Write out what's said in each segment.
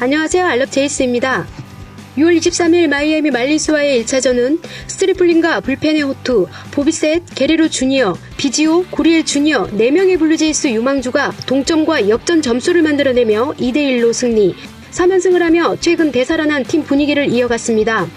안녕하세요. 알럽 제이스입니다. 6월 23일 마이애미 말리스와의 1차전은 스트리플린과 불펜의 호투, 보비셋, 게레로 주니어, 비지오, 구리엘 주니어 4명의 블루제이스 유망주가 동점과 역전 점수를 만들어내며 2대1로 승리, 3연승을 하며 최근 되살아난 팀 분위기를 이어갔습니다.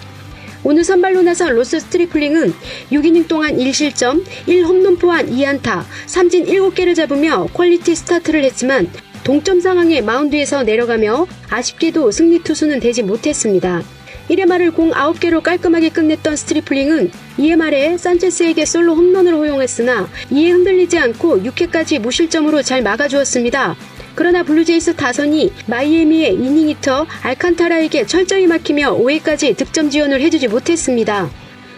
오늘 선발로 나선 로스 스트리플링은 6이닝 동안 1실점, 1홈런 포함 2안타, 삼진 7개를 잡으며 퀄리티 스타트를 했지만 동점 상황에 마운드에서 내려가며 아쉽게도 승리 투수는 되지 못했습니다. 1회 말을 공 9개로 깔끔하게 끝냈던 스트리플링은 2회 말에 산체스에게 솔로 홈런을 허용했으나 이에 흔들리지 않고 6회까지 무실점으로 잘 막아주었습니다. 그러나 블루제이스 타선이 마이애미의 이닝 히터 알칸타라에게 철저히 막히며 5회까지 득점 지원을 해주지 못했습니다.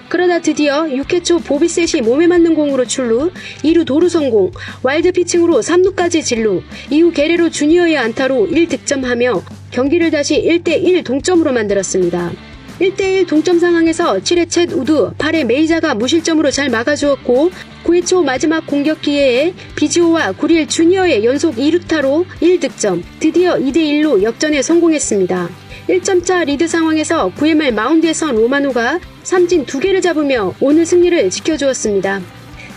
그러다 드디어 6회 초 보비셋이 몸에 맞는 공으로 출루, 2루 도루 성공, 와일드 피칭으로 3루까지 진루, 이후 게레로 주니어의 안타로 1득점하며 경기를 다시 1대1 동점으로 만들었습니다. 1대1 동점 상황에서 7회 챗 우드, 8회 메이자가 무실점으로 잘 막아주었고 9회 초 마지막 공격 기회에 비지오와 구리엘 주니어의 연속 2루타로 1득점, 드디어 2대1로 역전에 성공했습니다. 1점차 리드 상황에서 9회 말 마운드에 선 로마노가 삼진 2개를 잡으며 오늘 승리를 지켜주었습니다.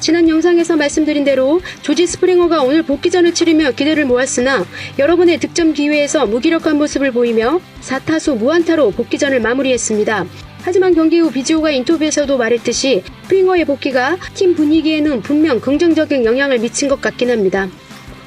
지난 영상에서 말씀드린 대로 조지 스프링어가 오늘 복귀전을 치르며 기대를 모았으나 여러 번의 득점 기회에서 무기력한 모습을 보이며 4타수 무안타로 복귀전을 마무리했습니다. 하지만 경기 후 비지오가 인터뷰에서도 말했듯이 스프링어의 복귀가 팀 분위기에는 분명 긍정적인 영향을 미친 것 같긴 합니다.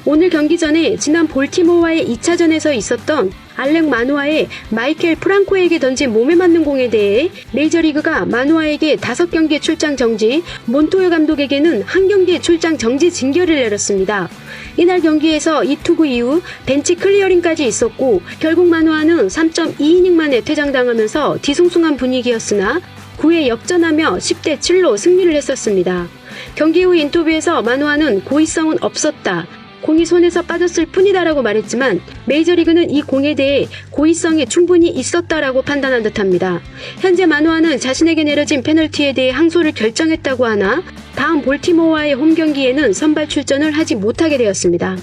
오늘 경기 전에 지난 볼티모어와의 2차전에서 있었던 알렉 마누아의 마이켈 프랑코에게 던진 몸에 맞는 공에 대해 메이저리그가 마누아에게 5경기 출장 정지, 몬토요 감독에게는 한 경기 출장 정지 징계를 내렸습니다. 이날 경기에서 이 투구 이후 벤치 클리어링까지 있었고 결국 마누아는 3.2이닝 만에 퇴장당하면서 뒤숭숭한 분위기였으나 9회 역전하며 10대 7로 승리를 했었습니다. 경기 후 인터뷰에서 마누아는 고의성은 없었다. 공이 손에서 빠졌을 뿐이다라고 말했지만 메이저리그는 이 공에 대해 고의성이 충분히 있었다라고 판단한 듯합니다. 현재 마누아는 자신에게 내려진 페널티에 대해 항소를 결정했다고 하나 다음 볼티모어와의 홈 경기에는 선발 출전을 하지 못하게 되었습니다.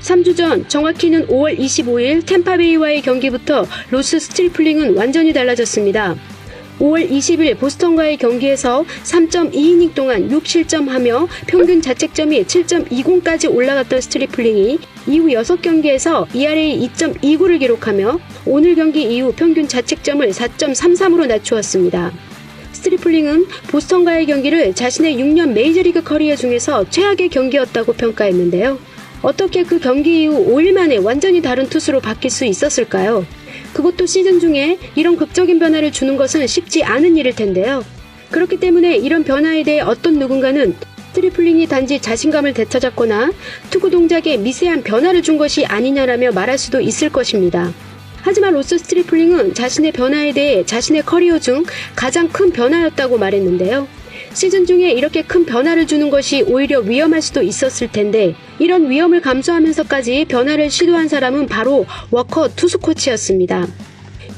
3주 전 정확히는 5월 25일 템파베이와의 경기부터 로스 스트리플링은 완전히 달라졌습니다. 5월 20일 보스턴과의 경기에서 3.2이닝 동안 6실점하며 평균 자책점이 7.20까지 올라갔던 스트리플링이 이후 6경기에서 ERA 2.29를 기록하며 오늘 경기 이후 평균 자책점을 4.33으로 낮추었습니다. 스트리플링은 보스턴과의 경기를 자신의 6년 메이저리그 커리어 중에서 최악의 경기였다고 평가했는데요. 어떻게 그 경기 이후 5일 만에 완전히 다른 투수로 바뀔 수 있었을까요? 그것도 시즌 중에 이런 극적인 변화를 주는 것은 쉽지 않은 일일 텐데요. 그렇기 때문에 이런 변화에 대해 어떤 누군가는 트리플링이 단지 자신감을 되찾았거나 투구 동작에 미세한 변화를 준 것이 아니냐라며 말할 수도 있을 것입니다. 하지만 로스 스트리플링은 자신의 변화에 대해 자신의 커리어 중 가장 큰 변화였다고 말했는데요. 시즌 중에 이렇게 큰 변화를 주는 것이 오히려 위험할 수도 있었을 텐데 이런 위험을 감수하면서까지 변화를 시도한 사람은 바로 워커 투수 코치였습니다.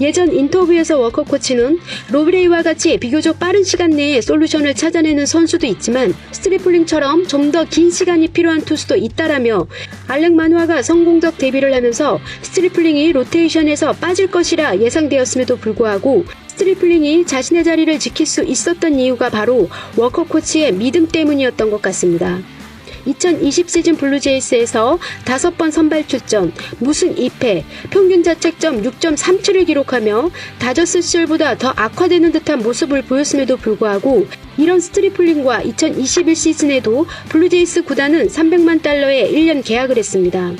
예전 인터뷰에서 워커 코치는 로브레이와 같이 비교적 빠른 시간 내에 솔루션을 찾아내는 선수도 있지만 스트리플링처럼 좀 더 긴 시간이 필요한 투수도 있다라며 알렉 마누아가 성공적 데뷔를 하면서 스트리플링이 로테이션에서 빠질 것이라 예상되었음에도 불구하고 스트리플링이 자신의 자리를 지킬 수 있었던 이유가 바로 워커 코치의 믿음 때문이었던 것 같습니다. 2020 시즌 블루제이스에서 5번 선발 출전, 무승 2패, 평균 자책점 6.37을 기록하며 다저스 시절보다 더 악화되는 듯한 모습을 보였음에도 불구하고 이런 스트리플링과 2021 시즌에도 블루제이스 구단은 300만 달러의 1년 계약을 했습니다.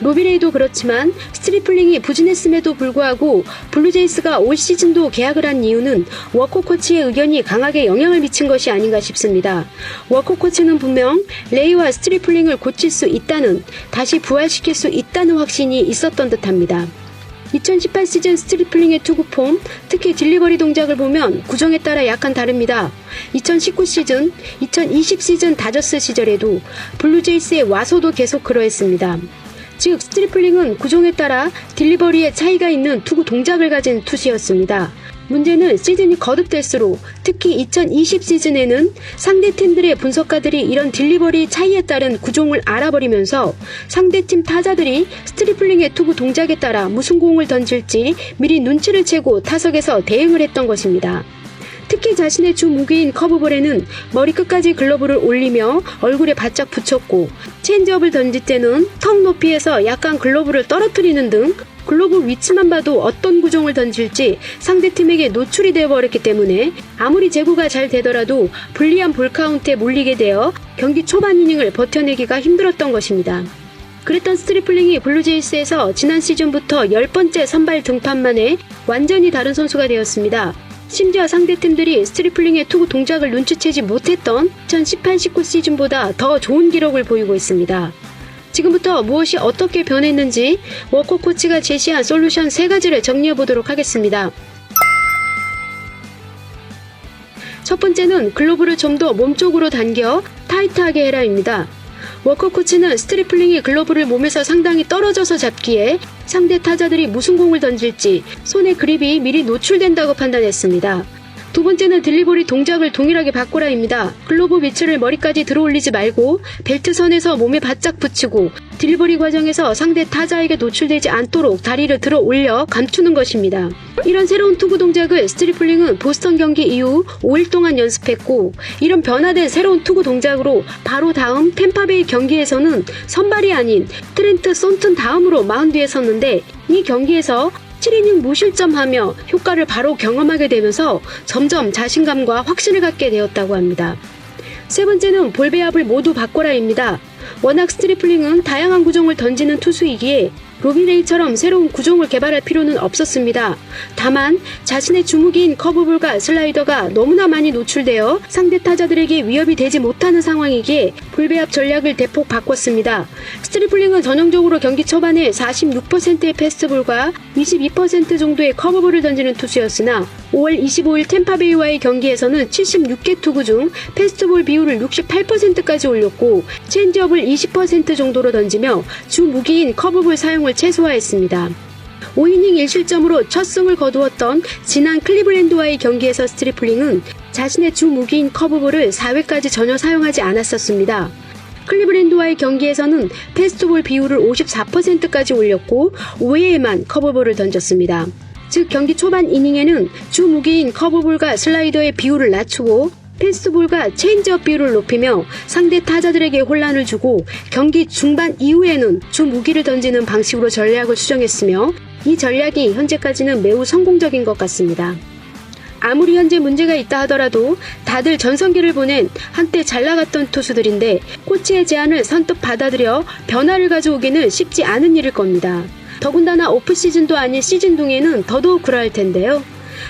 로비레이도 그렇지만 스트리플링이 부진했음에도 불구하고 블루제이스가 올 시즌도 계약을 한 이유는 워커 코치의 의견이 강하게 영향을 미친 것이 아닌가 싶습니다. 워커 코치는 분명 레이와 스트리플링을 고칠 수 있다는 다시 부활시킬 수 있다는 확신이 있었던 듯합니다. 2018 시즌 스트리플링의 투구 폼, 특히 딜리버리 동작을 보면 구정에 따라 약간 다릅니다. 2019 시즌, 2020 시즌 다저스 시절에도 블루제이스에 와서도 계속 그러했습니다. 즉 스트리플링은 구종에 따라 딜리버리에 차이가 있는 투구 동작을 가진 투수였습니다. 문제는 시즌이 거듭될수록 특히 2020 시즌에는 상대 팀들의 분석가들이 이런 딜리버리 차이에 따른 구종을 알아버리면서 상대 팀 타자들이 스트리플링의 투구 동작에 따라 무슨 공을 던질지 미리 눈치를 채고 타석에서 대응을 했던 것입니다. 특히 자신의 주 무기인 커브볼에는 머리 끝까지 글러브를 올리며 얼굴에 바짝 붙였고 체인지업을 던질 때는 턱 높이에서 약간 글러브를 떨어뜨리는 등 글로브 위치만 봐도 어떤 구종을 던질지 상대팀에게 노출이 되어버렸기 때문에 아무리 제구가 잘 되더라도 불리한 볼 카운트에 몰리게 되어 경기 초반 이닝을 버텨내기가 힘들었던 것입니다. 그랬던 스트리플링이 블루제이스에서 지난 시즌부터 10번째 선발 등판 만에 완전히 다른 선수가 되었습니다. 심지어 상대 팀들이 스트리플링의 투구 동작을 눈치채지 못했던 2018-19 시즌보다 더 좋은 기록을 보이고 있습니다. 지금부터 무엇이 어떻게 변했는지 워커 코치가 제시한 솔루션 세 가지를 정리해 보도록 하겠습니다. 첫 번째는 글로브를 좀 더 몸쪽으로 당겨 타이트하게 해라입니다. 워커 코치는 스트리플링이 글로브를 몸에서 상당히 떨어져서 잡기에 상대 타자들이 무슨 공을 던질지 손의 그립이 미리 노출된다고 판단했습니다. 두 번째는 딜리버리 동작을 동일하게 바꾸라입니다. 글로브 위치를 머리까지 들어올리지 말고 벨트 선에서 몸에 바짝 붙이고 딜리버리 과정에서 상대 타자에게 노출되지 않도록 다리를 들어 올려 감추는 것입니다. 이런 새로운 투구 동작을 스트리플링은 보스턴 경기 이후 5일 동안 연습했고 이런 변화된 새로운 투구 동작으로 바로 다음 템파베이 경기에서는 선발이 아닌 트렌트 손튼 다음으로 마운드에 섰는데 이 경기에서 7이닝 무실점하며 효과를 바로 경험하게 되면서 점점 자신감과 확신을 갖게 되었다고 합니다. 세 번째는 볼 배합을 모두 바꿔라입니다. 워낙 스트리플링은 다양한 구종을 던지는 투수이기에 로비레이처럼 새로운 구종을 개발할 필요는 없었습니다. 다만 자신의 주무기인 커브볼과 슬라이더가 너무나 많이 노출되어 상대 타자들에게 위협이 되지 못하는 상황이기에 불배합 전략을 대폭 바꿨습니다. 스트리플링은 전형적으로 경기 초반에 46%의 패스트볼과 22% 정도의 커브볼을 던지는 투수였으나 5월 25일 템파베이와의 경기에서는 76개 투구 중 패스트볼 비율을 68%까지 올렸고 체인지업을 20% 정도로 던지며 주 무기인 커브볼 사용을 최소화했습니다. 5이닝 1실점으로 첫 승을 거두었던 지난 클리블랜드와의 경기에서 스트리플링은 자신의 주 무기인 커브볼을 4회까지 전혀 사용하지 않았었습니다. 클리블랜드와의 경기에서는 패스트볼 비율을 54%까지 올렸고 5회에만 커브볼을 던졌습니다. 즉 경기 초반 이닝에는 주 무기인 커브볼과 슬라이더의 비율을 낮추고 패스트볼과 체인지업 비율을 높이며 상대 타자들에게 혼란을 주고 경기 중반 이후에는 주 무기를 던지는 방식으로 전략을 수정했으며 이 전략이 현재까지는 매우 성공적인 것 같습니다. 아무리 현재 문제가 있다 하더라도 다들 전성기를 보낸 한때 잘 나갔던 투수들인데 코치의 제안을 선뜻 받아들여 변화를 가져오기는 쉽지 않은 일일 겁니다. 더군다나 오프시즌도 아닌 시즌 중에는 더더욱 그러할 텐데요.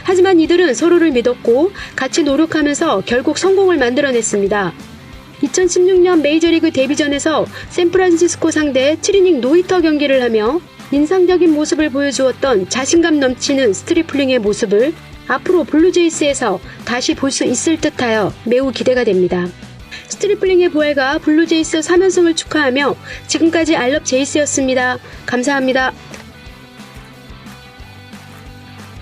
하지만 이들은 서로를 믿었고 같이 노력하면서 결국 성공을 만들어냈습니다. 2016년 메이저리그 데뷔전에서 샌프란시스코 상대 7이닝 노히터 경기를 하며 인상적인 모습을 보여주었던 자신감 넘치는 스트리플링의 모습을 앞으로 블루제이스에서 다시 볼 수 있을 듯하여 매우 기대가 됩니다. 스트리플링의 부활과 블루제이스 3연승을 축하하며 지금까지 알럽 제이스였습니다. 감사합니다.